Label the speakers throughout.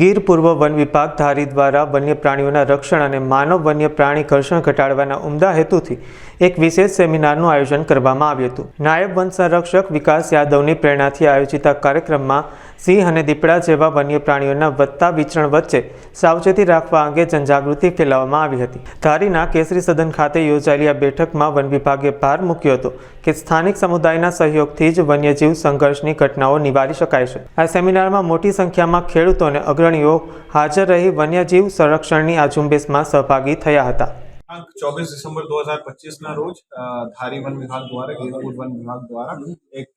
Speaker 1: ગીર પૂર્વ વન વિભાગ ધારી દ્વારા વન્ય પ્રાણીઓના રક્ષણ અને માનવ વન્ય પ્રાણી ઘર્ષણ ઘટાડવાના ઉમદા હેતુથી એક વિશેષ સેમિનારનું આયોજન કરવામાં આવ્યું હતું. નાયબ વન સંરક્ષક વિકાસ યાદવની પ્રેરણાથી આયોજિત આ કાર્યક્રમમાં સિંહ અને દીપડા જેવા વન્ય પ્રાણીઓના વધતા વિચરણ વચ્ચે સાવચેતી રાખવા અંગે જનજાગૃતિ ફેલાવવામાં આવી હતી. ધારીના કેસરી સદન ખાતે યોજાયેલી આ બેઠકમાં વન વિભાગે ભાર મૂક્યો હતો કે સ્થાનિક સમુદાયના સહયોગથી જ વન્યજીવ સંઘર્ષની ઘટનાઓ નિવારી શકાય છે. આ સેમિનારમાં મોટી સંખ્યામાં ખેડૂતો અને અગ્રણીઓ હાજર રહી વન્યજીવ સંરક્ષણની આ ઝુંબેશમાં સહભાગી થયા હતા.
Speaker 2: ચોવીસ ડિસેમ્બર દો હજાર પચીસના રોજ ધારી વન વિભાગ દ્વારા ગીરકુદ વન વિભાગ દ્વારા એક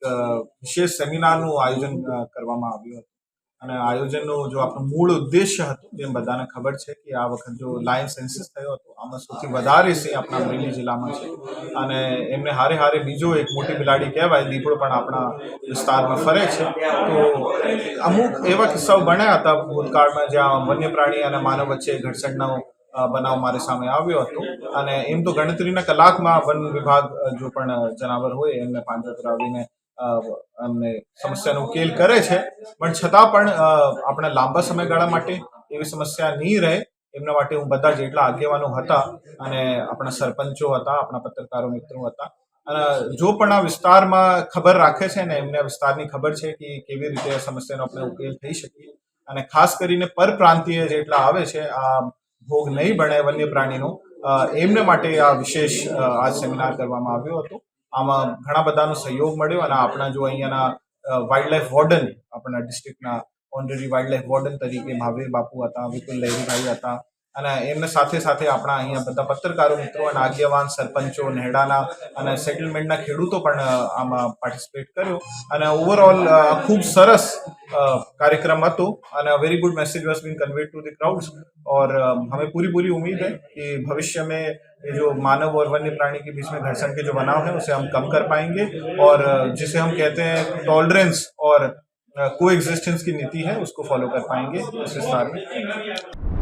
Speaker 2: વિશેષ સેમિનારનું આયોજન કરવામાં આવ્યું હતું. અને આયોજનનો જો આપણો મૂળ ઉદ્દેશ્ય હતો, જેમ બધાને ખબર છે કે આ વખત જો લાયન સેન્સિસ થયો હતો આમાં સૌથી વધારે સિંહ આપણા અમરેલી જિલ્લામાં છે. અને એમને હારે હારે બીજો એક મોટી બિલાડી કહેવાય દીપડો પણ આપણા વિસ્તારમાં ફરે છે. તો અમુક એવા કિસ્સાઓ બન્યા હતા ભૂતકાળમાં, જ્યાં વન્ય પ્રાણી અને માનવ વચ્ચે ઘર્ષણનો બનાવ મારી સામે આવ્યો હતો. અને એમ તો ગણતરીના કલાકમાં વન વિભાગ જો પણ જનાવર હોય, એમને પાંજર કરાવીને અમને સમસ્યાનો ઉકેલ કરે છે. પણ છતાં પણ આપણે લાંબા સમયગાળા માટે એવી સમસ્યા નહીં રહે. એમના માટે હું બધા જેટલા આગેવાનો હતા અને આપણા સરપંચો હતા, આપણા પત્રકારો, મિત્રો હતા. અને જો પણ આ વિસ્તારમાં ખબર રાખે છે ને, એમને વિસ્તારની ખબર છે કે કેવી રીતે આ સમસ્યાનો આપણે ઉકેલ થઈ શકીએ. અને ખાસ કરીને પરપ્રાંતીય જેટલા આવે છે, આ ભોગ નહીં બને વન્ય પ્રાણીનો એમને માટે આ વિશેષ આ સેમિનાર કરવામાં આવ્યો હતો. આમાં ઘણા બધાનો સહયોગ મળ્યો અને આપણા જો અહીંયાના વાઇલ્ડ લાઈફ વોર્ડન, આપણા ડિસ્ટ્રિક્ટના ઓનરરી વાઇલ્ડ લાઈફ વોર્ડન તરીકે મહાવીર બાપુ હતા વિપુલ લહેરીભાઈ હતા અને એમને સાથે સાથે આપણા અહીંયા બધા પત્રકારો મિત્રો અને આગેવાન સરપંચો નેહડાના અને સેટલમેન્ટના ખેડૂતો પણ અ, આમાં પાર્ટિસિપેટ કર્યો અને ઓવરઓલ ખૂબ સરસ अ, कार्यक्रम હતો અને very good message was been conveyed to the crowds और अ, हमें पूरी पूरी उम्मीद है कि भविष्य में ये जो मानव और वन्य प्राणी के बीच में घर्षण के जो बनाव है उसे हम कम कर पाएंगे और अ, जिसे हम कहते हैं टॉलरेंस और को एग्जिस्टेंस की नीति है उसको फॉलो कर पाएंगे इस विस्तार में